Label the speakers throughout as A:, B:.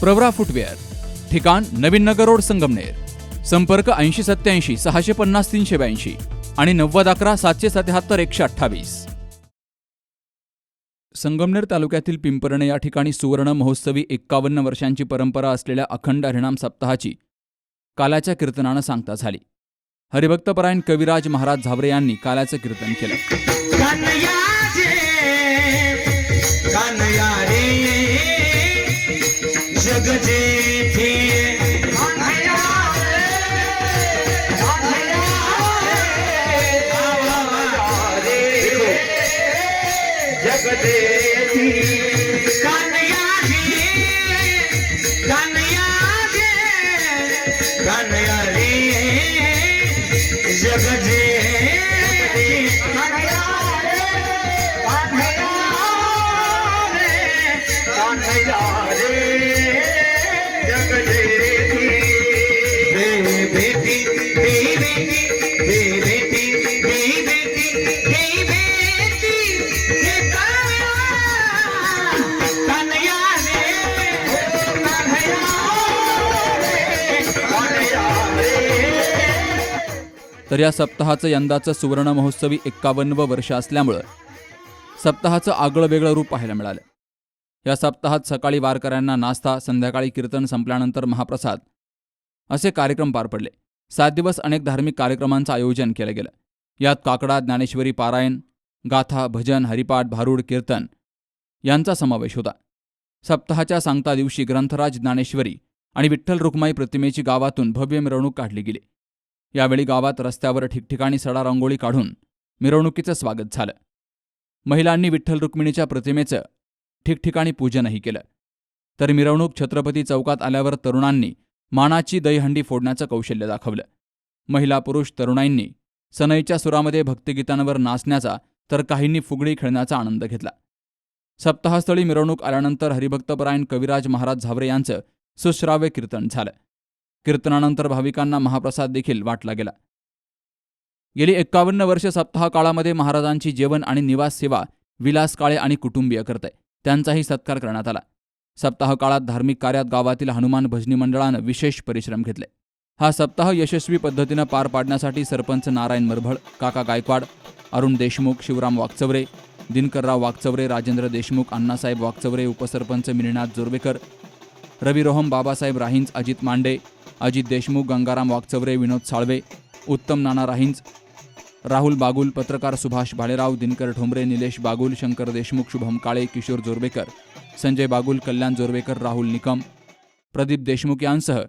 A: Pravara footwear ठिकाण नवीन नगर road Sangamner संपर्क ऐंशी सत्याऐंशी सहाशे पन्नास तीनशे ब्याऐंशी आणि नव्वद अकरा सातशे सत्याहत्तर एकशे अठ्ठावीस. संगमनेर तालुक्यातील पिंपरणे या ठिकाणी सुवर्ण महोत्सवी एक्कावन्न वर्षांची परंपरा असलेल्या अखंड हरिणाम सप्ताहाची कालाच्या कीर्तनानं सांगता झाली. हरिभक्तपरायण कविराज महाराज झावरे यांनी कालाचं कीर्तन केलं.
B: जग कन्हैया रे जग जेठी कन्हैया रे कन्हैया रे कन्हैया रे जग जेठी
A: तर या सप्ताहाचं यंदाचं सुवर्ण महोत्सवी एक्कावन्नवं वर्ष असल्यामुळं सप्ताहाचं आगळं वेगळं रूप पाहायला मिळालं. या सप्ताहात सकाळी वारकऱ्यांना नाश्ता संध्याकाळी कीर्तन संपल्यानंतर महाप्रसाद असे कार्यक्रम पार पडले. सात दिवस अनेक धार्मिक कार्यक्रमांचं आयोजन केलं गेलं. यात काकडा ज्ञानेश्वरी पारायण गाथा भजन हरिपाठ भारूड कीर्तन यांचा समावेश होता. सप्ताहाच्या सांगता दिवशी ग्रंथराज ज्ञानेश्वरी आणि विठ्ठल रुक्माई प्रतिमेची गावातून भव्य मिरवणूक काढली गेली. यावेळी गावात रस्त्यावर ठिकठिकाणी सडा रांगोळी काढून मिरवणुकीचं स्वागत झालं. महिलांनी विठ्ठल रुक्मिणीच्या प्रतिमेचं ठिकठिकाणी पूजनही केलं. तर मिरवणूक छत्रपती चौकात आल्यावर तरुणांनी मानाची दहीहंडी फोडण्याचं कौशल्य दाखवलं. महिला पुरुष तरुणाईंनी सनईच्या सुरामध्ये भक्तिगीतांवर नाचण्याचा तर काहींनी फुगडी खेळण्याचा आनंद घेतला. सप्ताहस्थळी मिरवणूक आल्यानंतर हरिभक्तपरायण कविराज महाराज झावरे यांचं सुश्राव्य कीर्तन झालं. कीर्तनानंतर भाविकांना महाप्रसाद देखील वाटला गेला. गेली एक्कावन्न वर्ष सप्ताह काळामध्ये महाराजांची जेवण आणि निवास सेवा विलास काळे आणि कुटुंबीय करते त्यांचाही सत्कार करण्यात आला. सप्ताह काळात धार्मिक कार्यात गावातील हनुमान भजनी मंडळानं विशेष परिश्रम घेतले. हा सप्ताह यशस्वी पद्धतीनं पार पाडण्यासाठी सरपंच नारायण मरभळ काका गायकवाड अरुण देशमुख शिवराम वागचवरे दिनकरराव वागचवरे राजेंद्र देशमुख अण्णासाहेब वागचवरे उपसरपंच मिनिनाथ जोरवेकर रवी रोहम बाबासाहेब राहिंज अजित मांडे अजित देशमुख गंगाराम वागचवरे विनोद साळवे उत्तम नाना राहिंज राहुल बागुल पत्रकार सुभाष भालेराव दिनकर ठोंबरे निलेश बागुल शंकर देशमुख शुभम काळे किशोर जोरवेकर संजय बागुल कल्याण जोरवेकर राहुल निकम प्रदीप देशमुख यांसह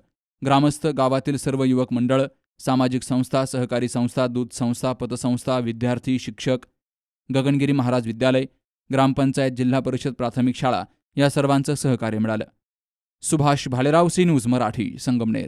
A: ग्रामस्थ गावातील सर्व युवक मंडळ सामाजिक संस्था सहकारी संस्था दूध संस्था पतसंस्था विद्यार्थी शिक्षक गगनगिरी महाराज विद्यालय ग्रामपंचायत जिल्हा परिषद प्राथमिक शाळा या सर्वांचं सहकार्य मिळालं. Subhash Bhalerao C News Marathi Sangamner.